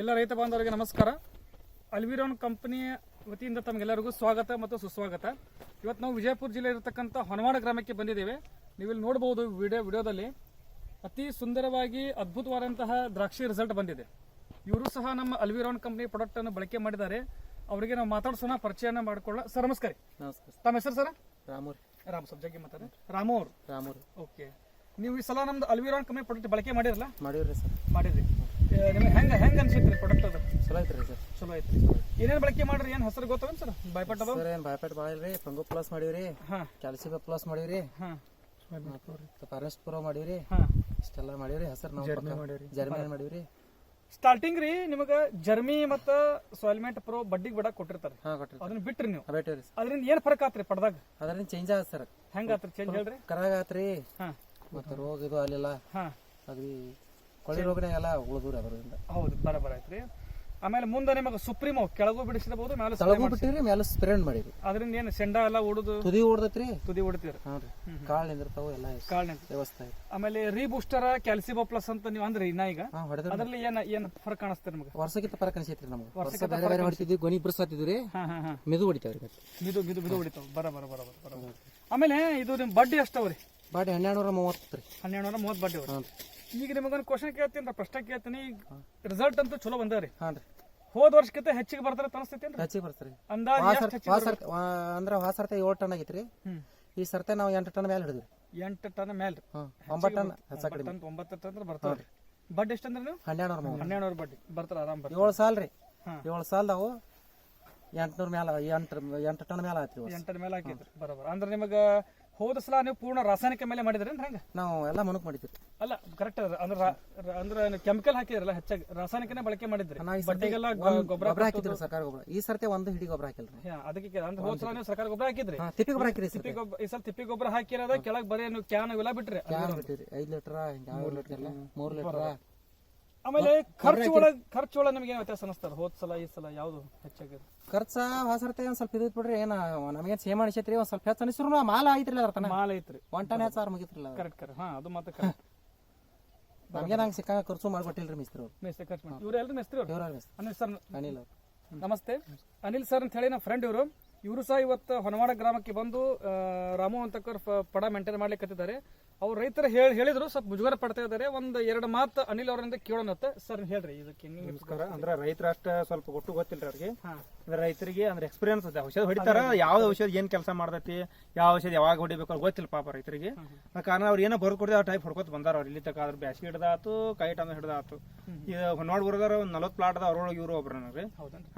ಎಲ್ಲ ರೈತ ಬಾಂಧವರಿಗೆ ನಮಸ್ಕಾರ. ಅಲ್ವಿರೋನ್ ಕಂಪನಿಯ ವತಿಯಿಂದ ತಮಗೆಲ್ಲರಿಗೂ ಸ್ವಾಗತ ಮತ್ತು ಸುಸ್ವಾಗತ. ಇವತ್ತು ನಾವು ವಿಜಯಪುರ ಜಿಲ್ಲೆ ಇರತಕ್ಕಂಥ ಹೊನವಾಡ ಗ್ರಾಮಕ್ಕೆ ಬಂದಿದ್ದೇವೆ. ನೀವಿಲ್ಲಿ ನೋಡಬಹುದು ವಿಡಿಯೋ ವಿಡಿಯೋದಲ್ಲಿ. ಅತಿ ಸುಂದರವಾಗಿ ಅದ್ಭುತವಾದಂತಹ ದ್ರಾಕ್ಷಿ ರಿಸಲ್ಟ್ ಬಂದಿದೆ. ಇವರು ಸಹ ನಮ್ಮ ಅಲ್ವಿರಾನ್ ಕಂಪ್ನಿ ಪ್ರಾಡಕ್ಟ್ ಅನ್ನು ಬಳಕೆ ಮಾಡಿದ್ದಾರೆ. ಅವರಿಗೆ ನಾವು ಮಾತಾಡ್ಸೋಣ ಪರಿಚಯನ ಮಾಡ್ಕೊಳ್ಳ ಸರ್ ನಮಸ್ಕಾರ. ನಮಸ್ಕಾರ ತಮ್ಮ ಹೆಸರು ಸರ್? ರಾಮೂರ್ ರಾಮ್ ಸಬ್ಜೆಕ್ಟ್ ಜಗ್ಗಿ ಮಾತಾಡಿ. ರಾಮೂರ್ ರಾಮೂರಿ ಓಕೆ ನೀವು ಈ ಸಲ ನಮ್ದು ಅಲ್ವಿರಾನ್ ಕಂಪ್ನಿ ಪ್ರಾಡಕ್ಟ್ ಬಳಕೆ ಮಾಡಿರಲ್ಲ? ಮಾಡಿದ್ರಿ ಸರ್. ಮಾಡಿದ್ರಿ. ನಿಮಗೆ ಹೆಂಗೆ ಹೆಂಗೆ ರೀ ಪ್ರಾಡಕ್ಟ್ ಅದು? ಚಲೋ ಐತ್ರಿ ಸರ್. ಚಲೋ ಐತ್ರಿ. ಏನೇನು ಬಳಕೆ ಮಾಡ್ರಿ? ಏನು ಹೆಸರು ಗೊತ್ತವೇನು ಸರ್? ಬಾಯ್ಪಟ್ ಅದಾವ? ಸರ್ ಏನು ಬಾಯ್ಪೇಟ್ ಭಾಳ ಇಲ್ರಿ. ಪಂಗು ಪ್ಲಸ್ ಮಾಡಿವ್ರಿ. ಹಾಂ. ಕ್ಯಾಲ್ಸಿಬ ಪ್ಲಸ್ ಮಾಡಿವ್ರಿ. ಹಾಂ. ಫಾರೆಸ್ಟ್ ಪ್ರೋ ಮಾಡಿವ್ರಿ. ಹಾಂ. ಇಷ್ಟೆಲ್ಲ ಮಾಡಿವ್ರಿ. ಹೆಸರು ನಾವು ಜರ್ಮನಿ ಮಾಡಿವ್ರಿ. ಸ್ಟಾರ್ಟಿಂಗ್ ರೀ ನಿಮಗೆ ಜರ್ಮಿ ಮತ್ತ ಸಾಯಿಲ್ಮೆಂಟ್ ಪ್ರೋ ಬಡ್ಡಿಗೆ ಬಡ ಕೊಟ್ಟಿರ್ತಾರೆ ಹಾಂ ಕೊಟ್ಟಿರಿ ಅದನ್ನ ಬಿಟ್ರಿ ನೀವು. ಬೇಟಿವ್ರಿ ಅದರಿಂದ ಏನು ಫರಕ್ ಆತ್ರಿ ಪಡ್ದಾಗ? ಅದರಿಂದ ಚೇಂಜ್ ಆಗ ಸರ್. ಹೆಂಗೆ ಆತ್ರಿ? ಚೇಂಜ್ ಹೇಳ್ರಿ. ಕರಾಗ ಆತ್ರಿ. ಹಾ. ಮತ್ತು ರೋಗ ಇದು ಅಲ್ಲೆಲ್ಲ ಹಾಂ. ಅಗ್ರಿ ರೋಗನೇ ರೋಗನಾಗೆಲ್ಲ ಉಳಿದ್ರಿ ಅದರಿಂದ. ಹೌದು ಬರಬರ ಆಯ್ತ್ರಿ. ಆಮೇಲೆ ಮುಂದೆ ನಿಮಗೆ ಸುಪ್ರೀಮೋ ಕೆಳಗೂ ಬಿಡಿಸಿದಬಹುದು ಮೇಲೆ ತಳಗೂ ಬಿಟ್ಟಿರಿ ಮೇಲೆ ಸ್ಪ್ರೆಡ್ ಮಾಡಿರಿ. ಅದರಿಂದ ಏನು ಸೆಂಡ ಎಲ್ಲ ಉಡುದು ತುದಿ ಹೊಡ್ದತ್ರಿ ತುದಿ ಹೊಡಿತೀರಿ ಹಾ ರೀ ಕಾಳು ನಿಂದಿರ್ತಾವ ಎಲ್ಲ. ಕಾಳು ನಿಂತ ವ್ಯವಸ್ಥೆ ಆಮೇಲೆ ರೀಬೂಸ್ಟರ್ ಕ್ಯಾಲ್ಸಿಬೋ ಪ್ಲಸ್ ಅಂತ ನೀವು ಅಂದ್ರಿ ಇನ್ನ ಈಗ. ಅದರಲ್ಲಿ ಏನ್ ಏನ್ ಫರಕ್ ಕಾಣಿಸ್ತದೆ ನಿಮಗೆ? ವರ್ಷಕ್ಕಿಂತ ಪರ ಅನಿಸೈತ್ರಿ ನಮಗೆ. ವರ್ಷಕ್ಕೆ ಬೇರೆ ಬೇರೆ ಹೊಡಿತಿದ್ವಿ ಗೊನಿ ಹಾ ಹಾ ಹಾ. ಮೆದು ಹೊಡಿತಾವ್ರಿ ಮಿದು ಮಿದು ಮಿದು ಹೊಡಿತಾವ. ಬರ ಬರ ಬರ ಬರ ಆಮೇಲೆ ಇದು ನಿಮ್ ಬಡ್ಡಿ ಎಷ್ಟವ್ರಿ? ಬಡ್ಡಿ ಹನ್ನೆರಡು ನೂರ ಮೂವತ್ತು ರೀ. ಹನ್ನೆರಡು ನೂರ ಮೂವತ್ತು ಬಡ್ಡಿ ಈಗ ನಿಮಗೊಂದು ಕ್ವಶನ್ ಕೇಳ್ತೀನಿ ಪ್ರಶ್ನೆ ಕೇಳ್ತೀನಿ. ಈಗ ರಿಸಲ್ಟ್ ಅಂತೂ ಚಲೋ ಬಂದವ್ರಿ ಹಾಂ ರೀ. ಹೋದ ವರ್ಷಕ್ಕಿಂತ ಹೆಚ್ಚಿಗೆ ಬರ್ತಾರೆ ಅನಿಸ್ತೈತಿ ಹೆಚ್ಚಿಗೆ ಬರ್ತಾರೆ ಅಂದಾಜು ಅಂದ್ರೆ ಹೊಸ ಸರ್ತೆ ಏಳು ಟನ್ ಆಗೈತ್ರಿ. ಈ ಸರ್ತೆ ನಾವು ಎಂಟು ಟನ್ ಮೇಲೆ ಹಿಡಿದ್ವಿ. ಎಂಟು ಟನ್ ಮೇಲೆ ಒಂಬತ್ತು ಟನ್ ಟನ್ ಒಂಬತ್ತು ಟನ್ ಅಂದ್ರೆ ಬರ್ತಾವ್ರಿ ಬಡ್ಡಿ ಎಷ್ಟಂದ್ರೆ ನೀವು? ಹನ್ನೆರಡು ನೂರು ಹನ್ನೆರಡು ನೂರು ಬಡ್ಡಿ. ಬರ್ತಾರ ಆರಾಮ್ ಬರ್ತಾರೆ. ಏಳು ಸಾಲ ರೀ. ಏಳು ಏಳು ಸಾಲ್ದಾವು ಎಂಟುನೂರು ಮೇಲೆ ಎಂಟು ಎಂಟು ಟನ್ ಮೇಲೆ ಆಯ್ತು ಟನ್ ಮೇಲೆ ಹಾಕಿದ್ರಿ ಬರೋಬರ. ಅಂದ್ರೆ ನಿಮಗೆ ಹೋದ ಸಲ ನೀವು ಪೂರ್ಣ ರಾಸಾಯನಿಕ ಮೇಲೆ ಮಾಡಿದ್ರಿ ಹೆಂಗ? ನಾವು ಎಲ್ಲ ಮನಕ್ ಮಾಡಿದ್ವಿ. ಅಲ್ಲ ಕರೆಕ್ಟ್ ಅಂದ್ರೆ ರಾ- ರ- ಅಂದ್ರೆ ಕೆಮಿಕಲ್ ಹಾಕಿದ್ರಲ್ಲ ಹೆಚ್ಚಾಗಿ ರಾಸಾಯನಿಕನೇ ಬಳಕೆ ಮಾಡಿದ್ರಿ. ಈ ಸರ್ತಿ ಒಂದ್ ಗೊಬ್ಬರ ಗೊಬ್ಬರ ಹಾಕಿದ್ರಿ ಸರ್ಕಾರ ಗೊಬ್ಬರ. ಈ ಸರ್ತಿ ಒಂದು ಹಿಡಿ ಗೊಬ್ಬರ ಹಾಕಿಲ್ರಿ. ಹಾ, ಅದಕ್ಕೆ ಕೇಳ್ದೆ. ಅಂದ್ರೆ ಹೋದ ಸಲ ನೀವು ಸರ್ಕಾರ ಗೊಬ್ಬರ ಹಾಕಿದ್ರಿ? ಹಾ ತಿಪ್ಪಿ ಗೊಬ್ಬರ ಹಾಕಿರಿ ತಿಪ್ಪಿ ಗೊಬ್ಬರ ಈ ಸಲ ತಿಪ್ಪಿ ಗೊಬ್ಬರ ಹಾಕಿರೋದ ಕೆಳಗ್ ಬರೀ ನೀವು ಕ್ಯಾನ್ ಇವೆಲ್ಲ ಬಿಟ್ರಿ. ಕ್ಯಾನ್ ಬಿಟ್ಟಿರಿ ಐದು ಲೀಟ್ರ ಎಲ್ಲ ಮೂರು ಲೀಟರ್. ಆಮೇಲೆ ಖರ್ಚು ಒಳಗೆ ಖರ್ಚು ಒಳಗ ನಮ್ಗೆ ಏನ್ ವ್ಯತ್ಯಾಸ ಅನಿಸ್ತದೆ? ಹೋದ್ ಸಲ ಈ ಸಲ ಯಾವ್ದು ಹೆಚ್ಚಾಗಿದೆ ಖರ್ಚ ಹೊಸರ್ತೆ ಒಂದ್ ಸ್ವಲ್ಪ ಇದ್ ಬಿಡ್ರಿ ಏನ ನಮಗೇನ್ ಸೇಮ್ ಅನಿಸೈತ್ರಿ ಒಂದ್ ಸ್ವಲ್ಪ ಹೆಚ್ಚು ಅನಿಸ್ರು ಮಾಲ ಐತ್ರಿ ಅದ್ರ ತನ? ಮಾಲ್ ಐತ್ರಿ. ಒನ್ ಟನ್ ಹೆಚ್ಚು ಆರು ಮುಗಿತ್ರಿಲ್ಲ ಕರೆಕ್ಟ್ ಕರೆಕ್ಟ್ ಹಾ ಅದು ಮತ್ತೆ ಕರೆಕ್ಟ್ ನಮ್ಗೆ ನಂಗೆ ಸಿಕ್ಕಾಗ ಖರ್ಚು ಮಾಡ್ಕೊಟ್ಟಿಲ್ರಿ ಮಿಸ್ತ್ರಿ ಅವ್ರು ಮೇಸ್ತ್ರಿ ಖರ್ಚು ಮಾಡಿ ಇವ್ರು ಎಲ್ಲರೂ ಮೇಸ್ತ್ರಿ ಅವ್ರು ಅನಿಲ್ ಸರ್ ಅನಿಲ್ ಅವ್ರು. ನಮಸ್ತೆ. ಅನಿಲ್ ಸರ್ ಅಂತ ಹೇಳಿ ನಮ್ಮ ಫ್ರೆಂಡ್ ಇವರು. ಇವರು ಸಹ ಇವತ್ತು ಹೊನವಾಡ ಗ್ರಾಮಕ್ಕೆ ಬಂದು ರಾಮು ಅಂತಕ್ಕ ಪಡ ಮೇಂಟೈನ್ ಮಾಡ್ಲಿಕ್ಕೆ ಅವ್ರು ರೈತರ ಹೇಳಿ ಹೇಳಿದ್ರು ಸ್ವಲ್ಪ ಮುಜುಗರ ಪಡ್ತಾ ಇದ್ದಾರೆ. ಒಂದು ಎರಡು ಮಾತು ಅನಿಲ್ ಅವರಿಂದ ಕೇಳೋಣತ್ತೆ ಸರ್ ಹೇಳ್ರಿ ಇದಕ್ಕೆ ನಮಸ್ಕಾರ. ಅಂದ್ರೆ ರೈತರ ಅಷ್ಟ ಸ್ವಲ್ಪ ಒಟ್ಟು ಗೊತ್ತಿಲ್ಲ ಅವ್ರಿಗೆ. ಅಂದ್ರೆ ರೈತರಿಗೆ ಅಂದ್ರೆ ಎಕ್ಸ್ಪೀರಿಯನ್ಸ್ ಇದೆ ಔಷಧ ಹೊಡಿತಾರ ಯಾವ ಔಷಧ ಏನ್ ಕೆಲಸ ಮಾಡ್ತೈತಿ ಯಾವ ಔಷಧ ಯಾವಾಗ ಹೊಡಿಬೇಕು ಗೊತ್ತಿಲ್ಲ ಪಾಪ ರೈತರಿಗೆ. ಕಾರಣ ಅವ್ರು ಏನೋ ಬರ್ದು ಕೊಡ್ದೆ ಆ ಟೈಪ್ ಹೊಡ್ಕೊತ ಬಂದಾರ ಅವ್ರು. ಇಲ್ಲಿ ತಕ ಅದ್ರ ಬ್ಯಾಸಿಗೆ ಹಿಡ್ದಾತು ಕೈ ಟೈಮ್ ಹಿಡ್ದಾತು. ಈಗ ಹೊನ್ನಾಡ್ ಬರೋದಾರ ಒಂದ್ ನಲವತ್ತು ಪ್ಲಾಟ್ ಅದ ಅವ್ರೊಳಗೆ ಇವ್ರು ಒಬ್ರು ನನಗೆ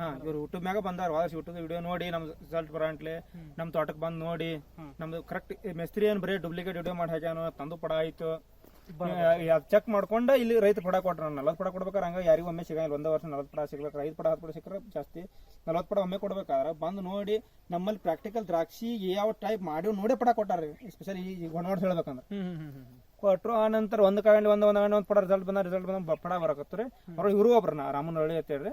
ಹಾ ಇವ್ರು ಯೂಟ್ಯೂಬ್ ಮ್ಯಾಗ ಬಂದಾರ ವಾದ ಯೂಟ್ಯೂಬ್ ವಿಡಿಯೋ ನೋಡಿ ನಮ್ ರಿಸಲ್ಟ್ ಬರಂಟ್ಲೆ ನಮ್ ತೋಟಕ್ಕೆ ಬಂದ್ ನೋಡಿ ನಮ್ದು ಕರೆಕ್ಟ್ ಮೆಸ್ತ್ರಿ ಏನ್ ಬರೀ ಡೂಪ್ಲಿಕೇಟ್ ವಿಡಿಯೋ ಮಾಡಿ ಹಾಕ್ಯಾನು ತಂದು ಪಡ ಆಯ್ತು. ಚೆಕ್ ಮಾಡ್ಕೊಂಡ ಇಲ್ಲಿ ರೈತ ಪಡ ಕೊಟ್ರ ನಲವತ್ತು ಪಡ ಕೊಡ್ಬೇಕಾರೆ ಹಂಗ ಯಾರಿಗೂ ಒಮ್ಮೆ ಸಿಗಲ್ಲ ಒಂದೇ ವರ್ಷ ನಲವತ್ತು ಪಡ ಸಿಗ್ಬೇಕು ಐದು ಪಡ ಹತ್ತು ಪಡ ಸಿಕ್ಕರೆ ಜಾಸ್ತಿ. ನಲವತ್ತು ಪಡ ಒಮ್ಮೆ ಕೊಡ್ಬೇಕಾದ್ರೆ ಬಂದು ನೋಡಿ ನಮ್ಮಲ್ಲಿ ಪ್ರಾಕ್ಟಿಕಲ್ ದ್ರಾಕ್ಷಿ ಯಾವ ಟೈಪ್ ಮಾಡಿ ನೋಡೇ ಪಡ ಕೊಟ್ಟಾರ ಎಸ್ಪೆಷಲಿ ಈಗ ನೋಡಿ ಹೇಳ್ಬೇಕಂದ್ರೆ. ಕೊಟ್ಟರು ಆ ನಂತರ ಒಂದು ಕಾಗಂಡಿ ಒಂದು ಒಂದು ಒಂದು ಪಡ ರಿಸಲ್ಟ್ ಬಂದ ರಿಸಲ್ಟ್ ಬಂದ ಪಡ ಬರಕತ್ರಿ ಅವ್ರು ಇವರು ಒಬ್ರನ್ನ ರಾಮನಳ್ಳಿ ಅಂತ ಹೇಳಿದ್ರೆ.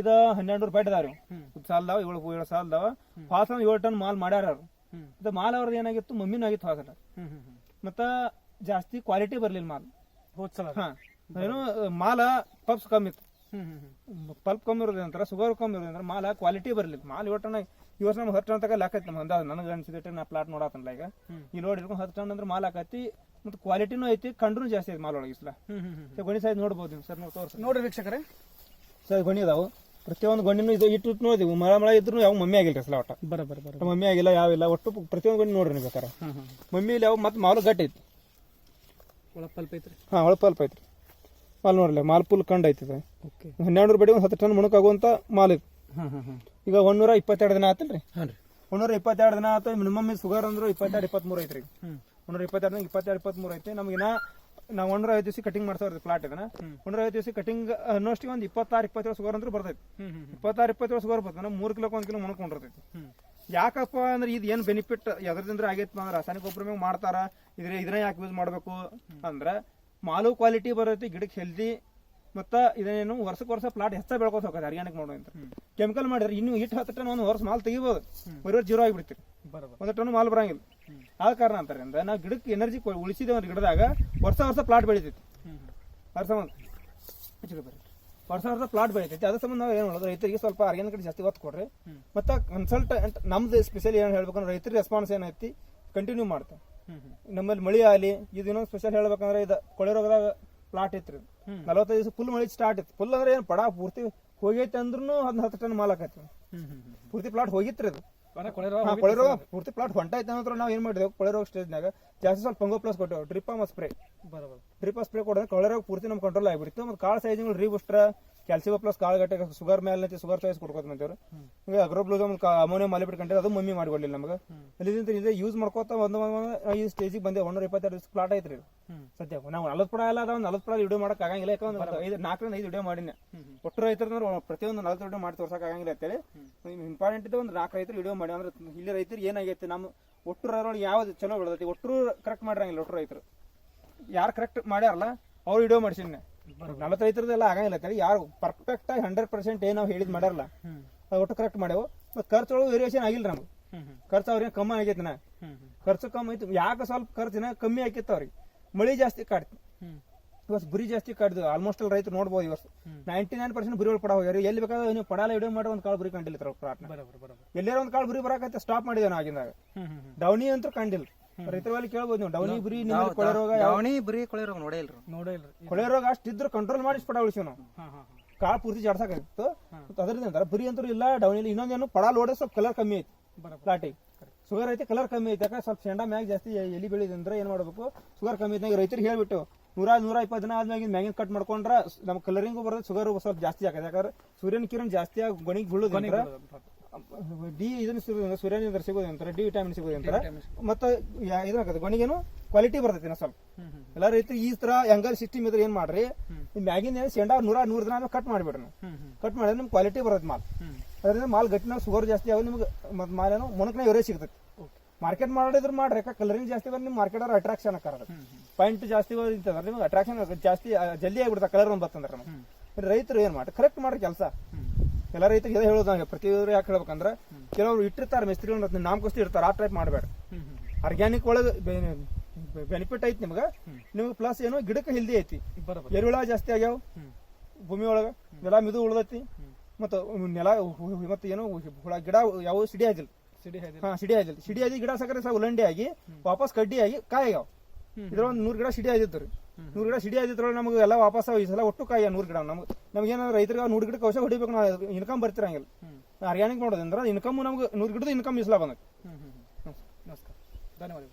ಇದ ಹನ್ನೆರಡು ರೂಪಾಯಿ ಹ್ಮ್. ಸಾಲ್ದಾವ ಏಳು ಏಳು ಸಾಲದವ ಫಾಸ್ ಏಳು ಟನ್ ಮಾಲ್ ಮಾಡ್ಯಾರ ಇದು ಮಾಲ್ ಅವ್ರದ್ದು ಏನಾಗಿತ್ತು? ಮಮ್ಮಿನೂ ಆಗಿತ್ತು ಫಾಸ್ಟ್ ಮತ್ತ ಜಾಸ್ತಿ ಕ್ವಾಲಿಟಿ ಬರ್ಲಿಲ್ಲ ಮಾಲ್. ಹೋದ್ ಸಲ ಹಾ. ಏನು ಮಾಲ ಪಪ್ಸ್ ಕಮ್ಮಿ ಇತ್ತು. ಪಲ್ಪ್ ಕಮ್ಮಿ ಇರೋದ್ರಂತರ ಸುಗರ್ ಕಮ್ಮಿ ಇರೋದ್ರಂತರ ಮಾಲ ಕ್ವಾಲಿಟಿ ಬರ್ಲಿಲ್ಲ. ಮಾಲ್ ಟನ್ ಈ ವರ್ಷ ನಮ್ಗೆ ಹತ್ತು ಟನ್ ತಕ ಲೆಕ್ಕ ನಮ್ಮ ಅಂದಾಜ್ ನನಗೆ ಅನ್ಸಿದಟ್ಟೆ ನಾ ಪ್ಲಾಟ್ ನೋಡತ್ತಲ್ಲ ಈಗ. ಈ ನೋಡಿ ಹಿಡ್ಕೊಂಡು ಹತ್ತು ಟನ್ ಅಂದ್ರೆ ಮಾಲ್ ಹಾಕತಿ ಮತ್ತು ಕ್ವಾಲಿಟಿನೂ ಐತಿ ಕಂಡ್ರೂ ಜಾಸ್ತಿ ಐತಿ ಮಾಲ್ ಒಳಗೆ ಇಸ್ಲ ಹ್ಮ್ ಹ್ಮ್ ಹ್ಮ್. ಗೊಣಿ ಸೈಜ್ ನೋಡ್ಬೋದು ನೀವು. ಸರ್ ನಾವು ತೋರಿಸಿ ನೋಡ್ರಿ ವೀಕ್ಷಕರೇ. ಸರ್ ಗೊಣಿ ಅದಾವು. ಪ್ರತಿಯೊಂದು ಗಂಡಿನೂ ಇದು ಇಟ್ಟು ಇಟ್ಟು ನೋಡಿದ್ವಿ. ಮಳ ಮಳ ಇದ್ರು ಯಾವ ಮಮ್ಮಿ ಆಗಿಲ್ಲ ಅಸಲ ಒಟ್ಟ. ಬರ ಬರ ಮಮ್ಮಿ ಆಗಿಲ್ಲ ಯಾವಿಲ್ಲ ಒಟ್ಟು ಪ್ರತಿಯೊಂದು ಗೊಂಡಿ ನೋಡ್ರಿ ನೀವು ಬೇಕಾರೆ. ಮಮ್ಮಿ ಇಲ್ಲಿ ಯಾವ ಮತ್ತೆ ಮಾಲು ಗಟ್ಟಿ ಐತಿ. ಒಳಪಲ್ಪ ಐತ್ರಿ? ಹಾಂ ಐತ್ರಿ. ಮಾಲ್ ನೋಡ್ಲಿ ಮಾಲ್ ಪುಲ್ ಕಂಡು ಐತಿ ಓಕೆ. ಹನ್ನೆರಡು ಬಡಿ ಒಂದು ಹತ್ತು ಟನ್ ಮುಣಕಾಗುವಂತ ಮಾಲ್ ಇದು. ಈಗ ಒಂದೂರ ಇಪ್ಪತ್ತೆರಡು ದಿನ ಆತಲ್ರಿ ಹಾಂ ರೀ. ಒಂದೂರ ಇಪ್ಪತ್ತೆರಡು ದಿನ ಆತ ಮಿನಿಮಮ್ ಸುಗರ್ ಅಂದ್ರೆ ಇಪ್ಪತ್ತೆರಡು ಇಪ್ಪತ್ಮೂರು ಐತ್ರಿ. ಒಂದೂರ ಇಪ್ಪತ್ತೆರಡು ದಿನ ಇಪ್ಪತ್ತೆರಡು ಇಪ್ಪತ್ಮೂರು ಐತಿ ನಮಗಿನ ನಾವು ಒಂದೂರ ಐದು ದಿವಸ ಕಟಿಂಗ್ ಮಾಡ್ತಾವ್ರಿ ಪ್ಲಾಟ್ ಇದನ್ನ. ಒಂದೂರ ಐದು ದಿವಸ ಕಟಿಂಗ್ ಅನ್ನೋಷ್ಟಿಗೆ ಒಂದು ಇಪ್ಪತ್ತಾರು ಇಪ್ಪತ್ತೇಳು ಸುಗರ್ ಅಂದ್ರೆ ಬರ್ತೈತಿ. ಇಪ್ಪತ್ತಾರು ಇಪ್ಪತ್ತೇಳು ಸುಗರ್ ಬರ್ತದೆ ನಾವು ಮೂರು ಕಿಲೋಕ್ಕೆ ಒಂದು ಕಿಲೋ ಮುಣ್ಕೊಂಡಿರ್ತೈತಿ ಯಾಕಪ್ಪ ಅಂದ್ರೆ ಇದು ಏನು ಬೆನಿಫಿಟ್ ಎದ್ರದಿಂದ ಆಗೈತಿ ಅಂದ್ರೆ ರಾಸಾಯನಿಕ ಗೊಬ್ಬರ ಮೇಲೆ ಮಾಡ್ತಾರ ಇದ್ರ ಇದನ್ನ ಯಾಕೆ ಯೂಸ್ ಮಾಡಬೇಕು ಅಂದ್ರೆ ಮಾಲು ಕ್ವಾಲಿಟಿ ಬರತೈತಿ ಗಿಡಕ್ಕೆ ಹೆಲ್ದಿ ಮತ್ತ ಇದೇನು ವರ್ಷಕ್ಕೆ ವರ್ಷ ಪ್ಲಾಟ್ ಹೆಚ್ಚ ಬೆಳ್ಕೊತ ಹೋಗೋದು ಆರ್ಗ್ಯಾನಿಕ್ ಮಾಡೋ ಅಂತ ಕೆಮಿಕಲ್ ಮಾಡಿದ್ರೆ ಇನ್ನು ಇಟ್ಟು ಹತ್ತು ಟನ್ ಒಂದು ವರ್ಷ ಮಾಲ್ ತೆಗಿಬೋದು. ಬರೀ ಜೀರೋ ಆಗಿಬಿಡ್ತೀರಿ. ಒಂದು ಟನ್ ಮಾಲ್ ಬರಂಗಿಲ್ಲ. ಆದ ಕಾರಣ ಅಂತಾರೆ ಅಂದ್ರೆ ನಾವು ಗಿಡಕ್ಕೆ ಎನರ್ಜಿ ಉಳಿಸಿದೆ ಒಂದು ಗಿಡದಾಗ ವರ್ಷ ವರ್ಷ ಪ್ಲಾಟ್ ಬೆಳಿತೈತಿ. ಅದ್ರ ಸಂಬಂಧ ವರ್ಷ ವರ್ಷ ಪ್ಲಾಟ್ ಬೆಳಿತೈತಿ. ಅದ್ರ ಸಂಬಂಧ ನಾವು ಏನು ಮಾಡೋದು? ರೈತರಿಗೆ ಸ್ವಲ್ಪ ಆರ್ಗ್ಯಾನಿಕ್ ಕಡೆ ಜಾಸ್ತಿ ಒತ್ತು ಕೊಡ್ರಿ. ಮತ್ತೆ ಕನ್ಸಲ್ಟೆಂಟ್ ನಮ್ದು ಸ್ಪೆಷಲಿ ಏನು ಹೇಳ್ಬೇಕಂದ್ರೆ ರೈತರ ರೆಸ್ಪಾನ್ಸ್ ಏನೈತಿ ಕಂಟಿನ್ಯೂ ಮಾಡ್ತಾರೆ ಹ್ಮ್ ನಮ್ಮಲ್ಲಿ ಮಳಿ ಆಗಲಿ ಇದು ಇನ್ನೊಂದು ಸ್ಪೆಷಲ್ ಹೇಳ್ಬೇಕಂದ್ರೆ ಇದು ಕೊಳೆ ರೋಗದಾಗ ಪ್ಲಾಟ್ ಇತ್ತು ಹ್ಮ್. ನಲವತ್ತೈದು ದಿವಸ ಫುಲ್ ಮಳಿ ಸ್ಟಾರ್ಟ್ ಇತ್ತು ಫುಲ್ ಅಂದ್ರೆ ಏನು ಪಡಾ ಪೂರ್ತಿ ಹೋಗೈತೆ ಅಂದ್ರೂ ಅದನ್ನ ಹತ್ತು ಟನ್ ಮಾಲ್ ಆಕೈತಿ ಹ್ಮ್ ಹ್ಮ್ ಹ್ಮ್ ಪೂರ್ತಿ ಪ್ಲಾಟ್ ಹೋಗಿತ್ರಿ ಅದು ಕೊಳೆ ರೋಗ ಕೊಳೆ ರೋಗ ಪೂರ್ತಿ ಪ್ಲಾಟ್ ಹೊಂಟಾಯ್ತು ಅನ್ನೋದ್ರ ನಾವು ಏನ್ ಮಾಡಿದೆವು? ಕೊಳೆ ರೋಗ ಸ್ಟೇಜ್ನಾಗ ಜಾಸ್ತಿ ಸ್ವಲ್ಪ ಪಂಗೋ ಪ್ಲಸ್ ಕೊಟ್ಟೆವು. ಡ್ರಿಪ್ ಮತ್ತು ಸ್ಪ್ರೇ ಬರೋಬರ್. ಡ್ರಿಪ್ ಸ್ಪ್ರೇ ಕೊಡೋದ್ರೆ ಕೊಳೆ ರೋಗ ಪೂರ್ತಿ ನಮ್ಮ ಕಂಟ್ರೋಲ್ ಆಗಿಬಿಡ್ತು. ಮತ್ತು ಕಾಳು ಸೈಜ್ಗಳು ರೀಬುಸ್ಟ್ರ ಕ್ಯಾಲ್ಸಿಯೋ ಪ್ಲಸ್ ಕಾಳು ಗಟ್ಟೆ ಶುಗರ್ ಮೇಲೆ ಶುಗರ್ ಚಾಯ್ಸ್ ಕೊಡ್ಕೋತ ಮಂತೇವ್ರು ಈಗ ಅಗ್ರೋಬ್ಲೂಸಮ್ ಅಮೋನಿಯಂ ಮಾಲಿ ಕಂಟ್ರಿ ಅದು ಮಮ್ಮಿ ಮಾಡಿಕೊಡ್ಲಿಲ್ಲ ನಮಗೆ. ಅಲ್ಲಿಂದ ಇದೇ ಯೂಸ್ ಮಾಡ್ಕೋತ ಒಂದು ಒಂದು ಈ ಸ್ಟೇಜಿಗೆ ಬಂದೆ ಒಂದೂರ ಇಪ್ಪತ್ತೆರಡು ದಿವಸ ಪ್ಲಾಟ್ ಐತ್ರಿ ಸದ್ಯ ನಾವು ನಲವತ್ತು ಪಡ ಎಲ್ಲ ಅದಾವ ನಲವತ್ತು ಪಡ ವಿಡಿಯೋ ಮಾಡಕ್ ಆಗಂಗಿಲ್ಲ. ಯಾಕಂದ್ರೆ ಐದು ನಾಲ್ಕರಿಂದ ಐದು ವಿಡಿಯೋ ಮಾಡಿನ. ಒಟ್ಟು ರೈತರು ಪ್ರತಿಯೊಂದು ನಲವತ್ತು ವಿಡಿಯೋ ಮಾಡಿ ತೋರ್ಸಕ್ ಆಗಂಗಿಲ್ಲ ಅಂತೇಳಿ. ಇಂಪಾರ್ಟೆಂಟ್ ಇದೆ ಒಂದು ನಾಲ್ಕು ರೈತರು ವಿಡಿಯೋ ಮಾಡಿ. ಅಂದ್ರೆ ಇಲ್ಲಿ ರೈತರು ಏನಾಗೈತೆ? ನಮ್ಮ ಒಟ್ಟು ಯಾವ್ದು ಚಲೋ ಬೆಳೆದೈತಿ? ಒಟ್ಟು ಕರೆಕ್ಟ್ ಮಾಡಿರಂಗಿಲ್ಲ ಒಟ್ಟು ರೈತರು. ಯಾರು ಕರೆಕ್ಟ್ ಮಾಡ್ಯಾರಲ್ಲ ಅವ್ರು ವಿಡಿಯೋ ಮಾಡಿಸಿನ ನಲವತ್ತು ರೈತರದೆಲ್ಲ ಆಗಂಗಿಲ್ಲ ಕರೆ. ಯಾರು ಪರ್ಫೆಕ್ಟ್ ಆಗಿ ಹಂಡ್ರೆಡ್ ಪರ್ಸೆಂಟ್ ಏನೋ ನಾವು ಹೇಳಿದ್ ಮಾಡ್ಯಾರಲ್ಲ ಅದು ಒಟ್ಟು ಕರೆಕ್ಟ್ ಮಾಡ್ಯಾವ. ಮತ್ತು ಖರ್ಚೊಳಗೆ ವೇರಿಯೇಷನ್ ಆಗಿಲ್ಲ ನಮ್ಗೆ. ಖರ್ಚು ಅವ್ರಿಗೆ ಕಮ್ಮಿ ಆಗೈತೆ ನಾ. ಹ್ಮ್ ಹ್ಮ್. ಖರ್ಚು ಕಮ್ಮಿ ಆಯ್ತು. ಯಾಕೆ ಸ್ವಲ್ಪ ಖರ್ಚಿನ ಕಮ್ಮಿ ಆಕಿತ್ತು ಅವ್ರಿಗೆ. ಮಳಿ ಜಾಸ್ತಿ ಕಾಡ್ತಿ. ಇವತ್ತು ಬುರಿ ಜಾಸ್ತಿ ಕಾಡ್ದು. ಆಲ್ಮೋಸ್ಟ್ ಅಲ್ಲಿ ರೈತರು ನೋಡ್ಬೋದು ಇವತ್ತು. ನೈಂಟಿ ನೈನ್ ಪರ್ಸೆಂಟ್ ಬುರಿ ಪಡ ಹೋಗ್ಯಾರ. ಎಲ್ಲಿ ಬೇಕಾದ್ರೆ ನೀವು ಪಡಾಲ ವಿಡಿಯೋ ಮಾಡಿ ಒಂದು ಕಾಳು ಬುರಿ ಕಂಡಿಲ್ಲ ಪ್ರಾರ್ಥನೆ. ಎಲ್ಲಾರ ಒಂದು ಕಾಳು ಬುರಿ ಬರಾಕತ್ತೆ ಸ್ಟಾಪ್ ಮಾಡಿದೆ ನಾವು ಆಗಿಂದಾಗ. ಡೌನಿ ಅಂತೂ ಕಂಡಿಲ್ಲ ರೈತರ ಬಳಿ ಕೇಳ್ಬೋದು ನೀವು. ಡೌನಿ ಬುರಿ ನಿಮ್ಮಲ್ಲಿ ಕೊಳೆ ರೋಗ ಯಾವ- ಬರೀ ಕೊಳೆ ರೋಗ ನೋಡೇ ಇಲ್ರಿ. ನೋಡೇ ಇಲ್ರಿ. ಕೊಳೆ ರೋಗ ಅಷ್ಟಿದ್ರು ಕಂಟ್ರೋಲ್ ಮಾಡಿ ಪಡ ಉಳಿಸಿವ್ ನಾವು ಹಾ ಹಾ ಕಾಳು ಪೂರ್ತಿ ಜಾಡ್ಸಾಕಿತ್ತು ಅದರಿಂದ ಅಂತಾರೆ ಬುರಿ ಅಂತೂ ಇಲ್ಲ ಡೌನಿ ಇಲ್ಲ. ಇನ್ನೊಂದೇನು ಪಡ ಲೋಡೆ ಸ್ವಲ್ಪ ಕಲರ್ ಕಮ್ಮಿ ಐತಿ. ಬರೋಬರ್. ಪ್ಲಾಟಿಗೆ. ಶುಗರ್ ಐತೆ ಕಲರ್ ಕಮ್ಮಿ ಐತೆ. ಯಾಕಂದ್ರೆ ಸ್ವಲ್ಪ ಶೆಂಡ ಮ್ಯಾಗ ಜಾಸ್ತಿ ಎಲಿ ಬೆಳಿದೆ ಅಂದ್ರೆ ಏನ್ ಮಾಡಬೇಕು? ಶುಗರ್ ಕಮ್ಮಿ ಐತಿ ರೈತರಿಗೆ ಹೇಳ್ಬಿಟ್ಟು ನೂರ ನೂರ ಇಪ್ಪತ್ತು ದಿನ ಆದ್ಮ್ಯಾಗಿನ ಮ್ಯಾಗಿನ ಕಟ್ ಮಾಡ್ಕೊಂಡ್ರೆ ನಮ್ಮ ಕಲರಿಂಗು ಬರೋದು ಶುಗರ್ ಸ್ವಲ್ಪ ಜಾಸ್ತಿ ಆಗತ್ತೆ ಯಾಕಂದ್ರೆ ಸೂರ್ಯನ ಕಿರಣ್ ಜಾಸ್ತಿ ಆಗಿ ಗೊಣಿಗೆ ಬೀಳೋದಂದ್ರೆ ಡಿ ಇದನ್ನ ಸಿಗೋದ್ರಿಂದ ಸೂರ್ಯನಿಂದ ಸಿಗೋದು ಅಂತಾರೆ ಡಿ ವಿಟಮಿನ್ ಸಿಗೋದು ಅಂತಾರೆ. ಮತ್ತೆ ಇದಾಗತ್ತೆ ಗೊಣಿಗೇನು ಕ್ವಾಲಿಟಿ ಬರ್ತೈತಿ ಇನ್ನ ಸ್ವಲ್ಪ. ಎಲ್ಲ ರೈತರು ಈ ತರ ಯಂಗಲ್ ಸಿಸ್ಟಮ್ ಇದ್ರೆ ಏನ್ ಮಾಡ್ರಿ? ಮ್ಯಾಗಿನ್ ಮ್ಯಾಗಿನ ಏನು ನೂರ ನೂರ ದಿನ ಕಟ್ ಮಾಡ್ಬಿಡ್ರಿ ಕಟ್ ಮಾಡಿದ್ರೆ ನಿಮ್ ಕ್ವಾಲಿಟಿ ಬರುತ್ತೆ ಮಾಲ್. ಅದರಿಂದ ಮಾಲ್ ಗಟ್ಟಿನ ಶುಗರ್ ಜಾಸ್ತಿ ಆಗ ನಿಮ್ಗೆ ಮತ್ತೆ ಮಾಲೇನು ಮೊಣಕನ ಇವರೇ ಸಿಗ್ತೈತಿ. ಮಾರ್ಕೆಟ್ ಮಾಡಿದ್ರೆ ಮಾಡ್ರಿ ಯಾಕೆ ಕಲರಿಂಗ್ ಜಾಸ್ತಿ ಬಂದ್ರೆ ನಿಮ್ಮ ಮಾರ್ಕೆಟ್ ಅವ್ರ ಅಟ್ರಾಕ್ಷನ್ ಆಕಾರ ಪಾಯಿಂಟ್ ಜಾಸ್ತಿ ನಿಮ್ಗೆ ಅಟ್ರಾಕ್ಷನ್ ಜಾಸ್ತಿ ಜಲ್ದಿ ಆಗ್ಬಿಡ್ತಾ ಕಲರ್ ಒಂದು ಬರ್ತಂದ್ರೆ ರೈತರು ಏನ್ ಮಾಡ್ರಿ ಕರೆಕ್ಟ್ ಮಾಡ್ರಿ ಕೆಲಸ. ಎಲ್ಲ ರೈತರಿಗೆ ಇದೇ ಹೇಳೋದು ನನಗೆ. ಪ್ರತಿಯೊಬ್ಬರು ಯಾಕೆ ಹೇಳ್ಬೇಕಂದ್ರೆ ಕೆಲವರು ಇಟ್ಟಿರ್ತಾರೆ ಮಿಸ್ತ್ರಿಗಳು ನಾಮಕೋಸ್ತಿ ಇರ್ತಾರೆ ಆ ಟೈಪ್ ಮಾಡಬೇಡ. ಆರ್ಗ್ಯಾನಿಕ್ ಒಳಗೆ ಬೆನಿಫಿಟ್ ಐತಿ ನಿಮ್ಗೆ. ನಿಮ್ಗೆ ಪ್ಲಸ್ ಏನು ಗಿಡಕ್ಕೆ ಹೆಲ್ದಿ ಐತಿ. ಎರುಳ ಜಾಸ್ತಿ ಆಗ್ಯಾವ. ಭೂಮಿ ಒಳಗೆ ನೆಲ ಮಿದು ಉಳ್ದೈತಿ. ಮತ್ತು ನೆಲ ಮತ್ತೆ ಏನು ಹುಳ ಗಿಡ ಯಾವ ಸಿಡಿ ಆಗಿಲ್ಲ. ಸಿಡಿ ಹಾ ಸಿಡಿ ಆಗಿಲ್ಲ. ಸಿಡಿ ಆಗಿ ಗಿಡ ಸಕ್ಕರೆ ಸಹ ಉಲ್ಲಂಡಿ ಆಗಿ ವಾಪಸ್ ಕಡ್ಡಿ ಆಗಿ ಕಾಯಿ ಆಗ್ಯಾವ. ಇದ್ರ ಒಂದು ನೂರು ಗಿಡ ಸಿಡಿ ಆಗಿತ್ತು ರೀ. ನೂರು ಗಿಡ ಸಿಡಿ ಆಗಿದ್ರೊಳಗೆ ನಮಗೆ ಎಲ್ಲ ವಾಪಸ್ ಈ ಸಲ ಒಟ್ಟು ಕಾಯಿ ನೂರು ಗಿಡ. ನಮ್ಗೆ ನಮ್ಗೆ ಏನಾದ್ರು ರೈತರಿಗೆ ನೂರು ಗಿಡಕ್ಕೆ ಔಷಧ ಹೊಡಿಬೇಕು ನಾವು ಇನ್ಕಮ್ ಬರ್ತಿರಂಗಿಲ್ಲ ಆರ್ಗ್ಯಾನಿಕ್ ಮಾಡೋದಂದ್ರೆ ಇನ್ಕಮ್ ನಮ್ಗೆ ನೂರು ಗಿಡದ ಇನ್ಕಮ್ ಇಸ್ಲಾ ಬಂದ ಹ್ಮ್ ಹ್ಮ್. ನಮಸ್ಕಾರ. ಧನ್ಯವಾದಗಳು.